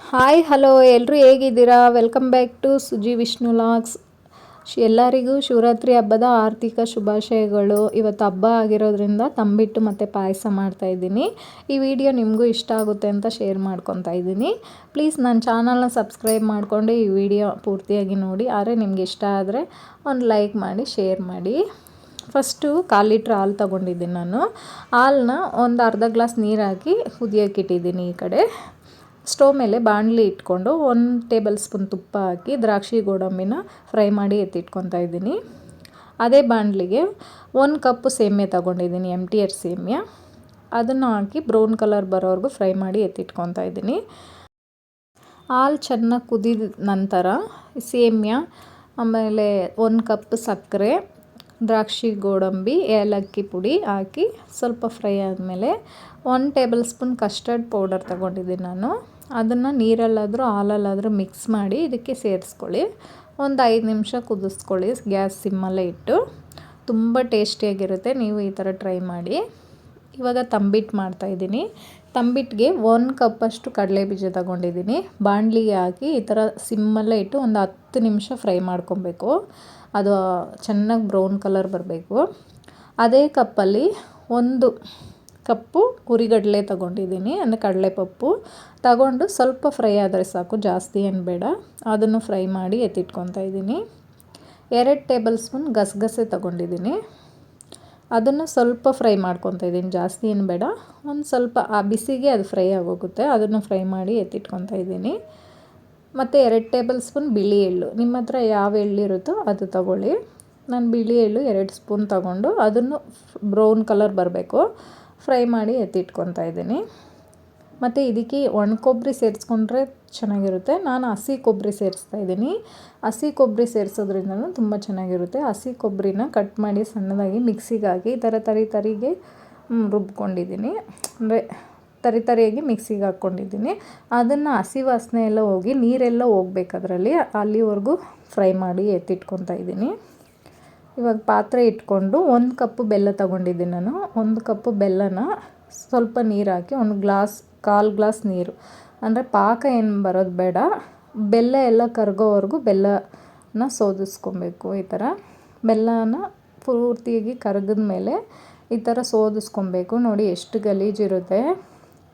Hi hello ಎಲ್ಲರೂ ಹೇಗಿದ್ದೀರಾ? Welcome back to Suji Vishnu logs ಎಲ್ಲರಿಗೂ ಶಿವರಾತ್ರಿ ಹಬ್ಬದ ಆರ್ಥಿಕ ಶುಭಾಶಯಗಳು. ಇವತ್ತು ಹಬ್ಬ ಆಗಿರೋದ್ರಿಂದ ತಂಬಿಟ್ಟು ಮತ್ತು ಪಾಯಸ ಮಾಡ್ತಾಯಿದ್ದೀನಿ ಈ ವಿಡಿಯೋ ನಿಮಗೂ ಇಷ್ಟ ಆಗುತ್ತೆ ಅಂತ ಶೇರ್ ಮಾಡ್ಕೊತಾ ಇದ್ದೀನಿ. ಪ್ಲೀಸ್ ನನ್ನ ಚಾನಲ್ನ ಸಬ್ಸ್ಕ್ರೈಬ್ ಮಾಡಿಕೊಂಡು ಈ ವಿಡಿಯೋ ಪೂರ್ತಿಯಾಗಿ ನೋಡಿ. ಆದರೆ ನಿಮ್ಗೆ ಇಷ್ಟ ಆದರೆ ಒಂದು ಲೈಕ್ ಮಾಡಿ ಶೇರ್ ಮಾಡಿ. ಫಸ್ಟು ಕಾಲು ಲೀಟ್ರ್ ಹಾಲು ತೊಗೊಂಡಿದ್ದೀನಿ ನಾನು. ಹಾಲನ್ನ ಒಂದು ಅರ್ಧ ಗ್ಲಾಸ್ ನೀರಾಕಿ ಹಾಕಿ ಕುದಿಯೋಕೆ ಇಟ್ಟಿದ್ದೀನಿ ಈ ಕಡೆ. ಸ್ಟವ್ ಮೇಲೆ ಬಾಣಲಿ ಇಟ್ಕೊಂಡು ಒಂದು ಟೇಬಲ್ ಸ್ಪೂನ್ ತುಪ್ಪ ಹಾಕಿ ದ್ರಾಕ್ಷಿ ಗೋಡಂಬಿನ ಫ್ರೈ ಮಾಡಿ ಎತ್ತಿಟ್ಕೊತಾ ಇದ್ದೀನಿ. ಅದೇ ಬಾಣಲಿಗೆ ಒಂದು ಕಪ್ ಸೇಮ್ಯ ತೊಗೊಂಡಿದ್ದೀನಿ ಎಂ ಟಿ ಆರ್ ಸೇಮ್ಯ. ಅದನ್ನು ಹಾಕಿ ಬ್ರೌನ್ ಕಲರ್ ಬರೋವರೆಗೂ ಫ್ರೈ ಮಾಡಿ ಎತ್ತಿಟ್ಕೊತಾ ಇದ್ದೀನಿ. ಹಾಲು ಚೆನ್ನಾಗಿ ಕುದಿದ ನಂತರ ಸೇಮ್ಯ, ಆಮೇಲೆ ಒಂದು ಕಪ್ ಸಕ್ಕರೆ, ದ್ರಾಕ್ಷಿ ಗೋಡಂಬಿ, ಏಲಕ್ಕಿ ಪುಡಿ ಹಾಕಿ ಸ್ವಲ್ಪ ಫ್ರೈ ಆದಮೇಲೆ ಒಂದು ಟೇಬಲ್ ಸ್ಪೂನ್ ಕಸ್ಟರ್ಡ್ ಪೌಡರ್ ತೊಗೊಂಡಿದ್ದೀನಿ ನಾನು. ಅದನ್ನು ನೀರಲ್ಲಾದರೂ ಹಾಲಲ್ಲಾದರೂ ಮಿಕ್ಸ್ ಮಾಡಿ ಇದಕ್ಕೆ ಸೇರಿಸ್ಕೊಳ್ಳಿ. ಒಂದು ಐದು ನಿಮಿಷ ಕುದಿಸ್ಕೊಳ್ಳಿ. ಗ್ಯಾಸ್ ಸಿಮ್ಮಲ್ಲೇ ಇಟ್ಟು. ತುಂಬ ಟೇಸ್ಟಿಯಾಗಿರುತ್ತೆ. ನೀವು ಈ ಥರ ಟ್ರೈ ಮಾಡಿ. ಇವಾಗ ತಂಬಿಟ್ಟು ಮಾಡ್ತಾಯಿದ್ದೀನಿ ತಂಬಿಟ್ಟಿಗೆ ಒಂದು ಕಪ್ಪಷ್ಟು ಕಡಲೆ ಬೀಜ ತಗೊಂಡಿದ್ದೀನಿ. ಬಾಣಲಿಗೆ ಹಾಕಿ ಈ ಥರ ಸಿಮ್ಮಲ್ಲೇ ಇಟ್ಟು ಒಂದು ಹತ್ತು ನಿಮಿಷ ಫ್ರೈ ಮಾಡ್ಕೊಬೇಕು. ಅದು ಚೆನ್ನಾಗಿ ಬ್ರೌನ್ ಕಲರ್ ಬರಬೇಕು. ಅದೇ ಕಪ್ಪಲ್ಲಿ ಒಂದು ಕಪ್ಪು ಹುರಿಗಡಲೆ ತೊಗೊಂಡಿದ್ದೀನಿ ಅಂದರೆ ಕಡಲೆಪಪ್ಪು. ತಗೊಂಡು ಸ್ವಲ್ಪ ಫ್ರೈ ಆದರೆ ಸಾಕು, ಜಾಸ್ತಿ ಏನು ಬೇಡ. ಅದನ್ನು ಫ್ರೈ ಮಾಡಿ ಎತ್ತಿಟ್ಕೊತಾ ಇದ್ದೀನಿ. ಎರಡು ಟೇಬಲ್ ಸ್ಪೂನ್ ಗಸಗಸೆ ತೊಗೊಂಡಿದ್ದೀನಿ. ಅದನ್ನು ಸ್ವಲ್ಪ ಫ್ರೈ ಮಾಡ್ಕೊತಾ ಇದ್ದೀನಿ, ಜಾಸ್ತಿ ಏನು ಬೇಡ. ಒಂದು ಸ್ವಲ್ಪ, ಆ ಬಿಸಿಗೆ ಅದು ಫ್ರೈ ಆಗೋಗುತ್ತೆ, ಅದನ್ನು ಫ್ರೈ ಮಾಡಿ ಎತ್ತಿಟ್ಕೊತಾ ಇದ್ದೀನಿ. ಮತ್ತು ಎರಡು ಟೇಬಲ್ ಸ್ಪೂನ್ ಬಿಳಿ ಎಳ್ಳು. ನಿಮ್ಮ ಹತ್ರ ಯಾವ ಎಳ್ಳಿರುತ್ತೋ ಅದು ತಗೊಳ್ಳಿ. ನಾನು ಬಿಳಿ ಎಳ್ಳು ಎರಡು ಸ್ಪೂನ್ ತಗೊಂಡು, ಅದನ್ನು ಬ್ರೌನ್ ಕಲರ್ ಬರಬೇಕು. ಫ್ರೈ ಮಾಡಿ ಎತ್ತಿಟ್ಕೊತಾ ಇದ್ದೀನಿ. ಮತ್ತು ಇದಕ್ಕೆ ಒಣ ಕೊಬ್ಬರಿ ಸೇರಿಸ್ಕೊಂಡ್ರೆ ಚೆನ್ನಾಗಿರುತ್ತೆ. ನಾನು ಹಸಿ ಕೊಬ್ಬರಿ ಸೇರಿಸ್ತಾ ಇದ್ದೀನಿ. ಹಸಿ ಕೊಬ್ಬರಿ ಸೇರಿಸೋದ್ರಿಂದನೂ ತುಂಬ ಚೆನ್ನಾಗಿರುತ್ತೆ. ಹಸಿ ಕೊಬ್ಬರಿನ ಕಟ್ ಮಾಡಿ ಸಣ್ಣದಾಗಿ ಮಿಕ್ಸಿಗೆ ಈ ಥರ ತರಿ ತರಿಗೆ ರುಬ್ಕೊಂಡಿದ್ದೀನಿ. ಅಂದರೆ ತರಿ ತರಿಯಾಗಿ ಮಿಕ್ಸಿಗೆ ಹಾಕ್ಕೊಂಡಿದ್ದೀನಿ. ಅದನ್ನು ಹಸಿ ವಾಸನೆ ಎಲ್ಲ ಹೋಗಿ ನೀರೆಲ್ಲ ಹೋಗ್ಬೇಕು ಅದರಲ್ಲಿ. ಅಲ್ಲಿವರೆಗೂ ಫ್ರೈ ಮಾಡಿ ಎತ್ತಿಟ್ಕೊತಾ ಇದ್ದೀನಿ. ಇವಾಗ ಪಾತ್ರೆ ಇಟ್ಕೊಂಡು ಒಂದು ಕಪ್ಪು ಬೆಲ್ಲ ತಗೊಂಡಿದ್ದೀನಿ ನಾನು. ಒಂದು ಕಪ್ಪು ಬೆಲ್ಲನ ಸ್ವಲ್ಪ ನೀರು ಹಾಕಿ, ಒಂದು ಗ್ಲಾಸ್, ಕಾಲು ಗ್ಲಾಸ್ ನೀರು. ಅಂದರೆ ಪಾಕ ಏನು ಬರೋದು ಬೇಡ. ಬೆಲ್ಲ ಎಲ್ಲ ಕರಗೋವರೆಗೂ ಬೆಲ್ಲನ ಸೋದಿಸ್ಕೊಬೇಕು ಈ ಥರ ಬೆಲ್ಲನ ಪೂರ್ತಿಯಾಗಿ ಕರಗಿದ ಮೇಲೆ ಈ ಥರ ಸೋದಿಸ್ಕೊಬೇಕು. ನೋಡಿ ಎಷ್ಟು ಗಲೀಜಿರುತ್ತೆ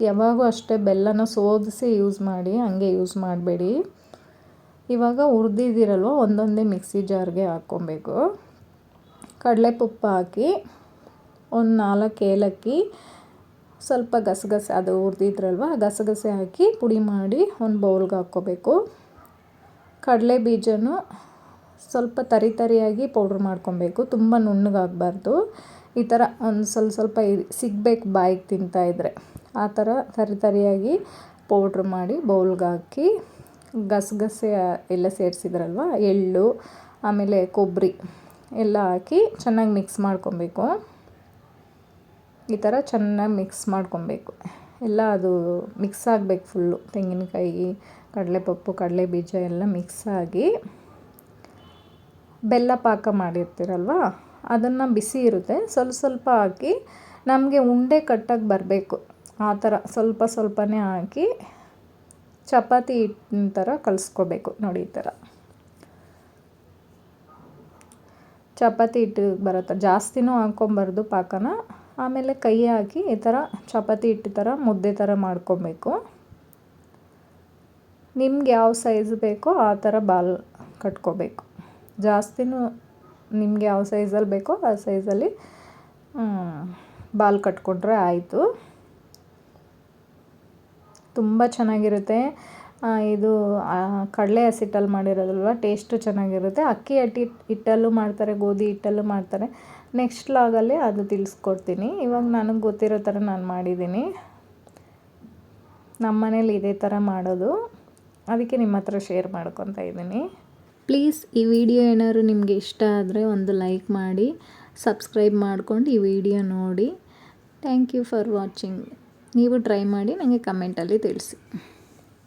ಯಾವಾಗೂ ಅಷ್ಟೇ ಬೆಲ್ಲನ ಸೋದಿಸಿ ಯೂಸ್ ಮಾಡಿ, ಹಂಗೆ ಯೂಸ್ ಮಾಡಬೇಡಿ. ಇವಾಗ ಹುರಿದಿದ್ದೀರಲ್ವ ಒಂದೊಂದೇ ಮಿಕ್ಸಿ ಜಾರ್ಗೆ ಹಾಕ್ಕೊಬೇಕು. ಕಡಲೆಪುಪ್ಪ ಹಾಕಿ ಒಂದು ನಾಲ್ಕು ಏಲಕ್ಕಿ, ಸ್ವಲ್ಪ ಗಸಗಸೆ, ಅದು ಹುರಿದಿದ್ರಲ್ವ ಗಸಗಸೆ ಹಾಕಿ ಪುಡಿ ಮಾಡಿ ಒಂದು ಬೌಲ್ಗೆ ಹಾಕ್ಕೋಬೇಕು. ಕಡಲೆ ಬೀಜನೂ ಸ್ವಲ್ಪ ತರಿ ತರಿಯಾಗಿ ಪೌಡ್ರ್ ಮಾಡ್ಕೊಬೇಕು, ತುಂಬ ನುಣ್ಣಗಾಗಬಾರ್ದು ಈ ಥರ ಒಂದು ಸ್ವಲ್ಪ ಸ್ವಲ್ಪ ಸಿಗಬೇಕು ಬಾಯಿಗೆ ತಿಂತಾಯಿದ್ರೆ ಆ ಥರ ತರಿ ತರಿಯಾಗಿ ಪೌಡ್ರ್ ಮಾಡಿ ಬೌಲ್ಗೆ ಹಾಕಿ, ಗಸಗಸೆ ಎಲ್ಲ ಸೇರಿಸಿದ್ರಲ್ವ, ಎಳ್ಳು, ಆಮೇಲೆ ಕೊಬ್ಬರಿ ಎಲ್ಲ ಹಾಕಿ ಚೆನ್ನಾಗಿ ಮಿಕ್ಸ್ ಮಾಡ್ಕೊಬೇಕು. ಈ ಥರ ಚೆನ್ನಾಗಿ ಮಿಕ್ಸ್ ಮಾಡ್ಕೊಬೇಕು. ಎಲ್ಲ ಅದು ಮಿಕ್ಸ್ ಆಗಬೇಕು ಫುಲ್ಲು ತೆಂಗಿನಕಾಯಿ, ಕಡಲೆಪಪ್ಪು ಕಡಲೆ ಬೀಜ ಎಲ್ಲ ಮಿಕ್ಸ್ ಆಗಿ ಬೆಲ್ಲ ಪಾಕ ಮಾಡಿರ್ತೀರಲ್ವ? ಅದನ್ನು ಬಿಸಿ ಇರುತ್ತೆ. ಸ್ವಲ್ಪ ಸ್ವಲ್ಪ ಹಾಕಿ ನಮಗೆ ಉಂಡೆ ಕಟ್ಟಕ್ಕೆ ಬರಬೇಕು. ಆ ಥರ ಸ್ವಲ್ಪ ಸ್ವಲ್ಪನೇ ಹಾಕಿ ಚಪಾತಿ ಹಿಟ್ಟಿನ ಥರ ಕಲಿಸ್ಕೋಬೇಕು ನೋಡಿ ಈ ಥರ ಚಪಾತಿ ಹಿಟ್ಟು ಬರುತ್ತೆ. ಜಾಸ್ತಿನೂ ಹಾಕ್ಕೊಂಬಾರ್ದು ಪಾಕನ. ಆಮೇಲೆ ಕೈ ಹಾಕಿ ಈ ಥರ ಚಪಾತಿ ಹಿಟ್ಟು ಥರ ಮುದ್ದೆ ಥರ ಮಾಡ್ಕೊಬೇಕು. ನಿಮ್ಗೆ ಯಾವ ಸೈಜ್ ಬೇಕೋ ಆ ಥರ ಬಾಲ್ ಕಟ್ಕೋಬೇಕು. ಜಾಸ್ತಿನೂ ನಿಮ್ಗೆ ಯಾವ ಸೈಜಲ್ಲಿ ಬೇಕೋ ಆ ಸೈಜಲ್ಲಿ ಬಾಲ್ ಕಟ್ಕೊಂಡ್ರೆ ಆಯಿತು. ತುಂಬ ಚೆನ್ನಾಗಿರುತ್ತೆ. ಇದು ಕಡಲೆ ಹಸಿಟ್ಟಲ್ಲಿ ಮಾಡಿರೋದಲ್ವ? ಟೇಸ್ಟು ಚೆನ್ನಾಗಿರುತ್ತೆ. ಅಕ್ಕಿ ಅಟ್ಟಿ ಹಿಟ್ಟಲ್ಲೂ ಮಾಡ್ತಾರೆ, ಗೋಧಿ ಹಿಟ್ಟಲ್ಲೂ ಮಾಡ್ತಾರೆ. ನೆಕ್ಸ್ಟ್ ಲಾಗಲ್ಲಿ ಅದು ತಿಳಿಸ್ಕೊಡ್ತೀನಿ. ಇವಾಗ ನನಗೆ ಗೊತ್ತಿರೋ ಥರ ನಾನು ಮಾಡಿದ್ದೀನಿ. ನಮ್ಮ ಮನೇಲಿ ಇದೇ ಥರ ಮಾಡೋದು. ಅದಕ್ಕೆ ನಿಮ್ಮ ಹತ್ರ ಶೇರ್ ಮಾಡ್ಕೊತಾ ಇದ್ದೀನಿ. ಪ್ಲೀಸ್ ಈ ವಿಡಿಯೋ ಏನಾದ್ರು ನಿಮಗೆ ಇಷ್ಟ ಆದರೆ ಒಂದು ಲೈಕ್ ಮಾಡಿ ಸಬ್ಸ್ಕ್ರೈಬ್ ಮಾಡ್ಕೊಂಡು ಈ ವಿಡಿಯೋ ನೋಡಿ. ಥ್ಯಾಂಕ್ ಯು ಫಾರ್ ವಾಚಿಂಗ್ ನೀವು ಟ್ರೈ ಮಾಡಿ ನನಗೆ ಕಮೆಂಟಲ್ಲಿ ತಿಳಿಸಿ.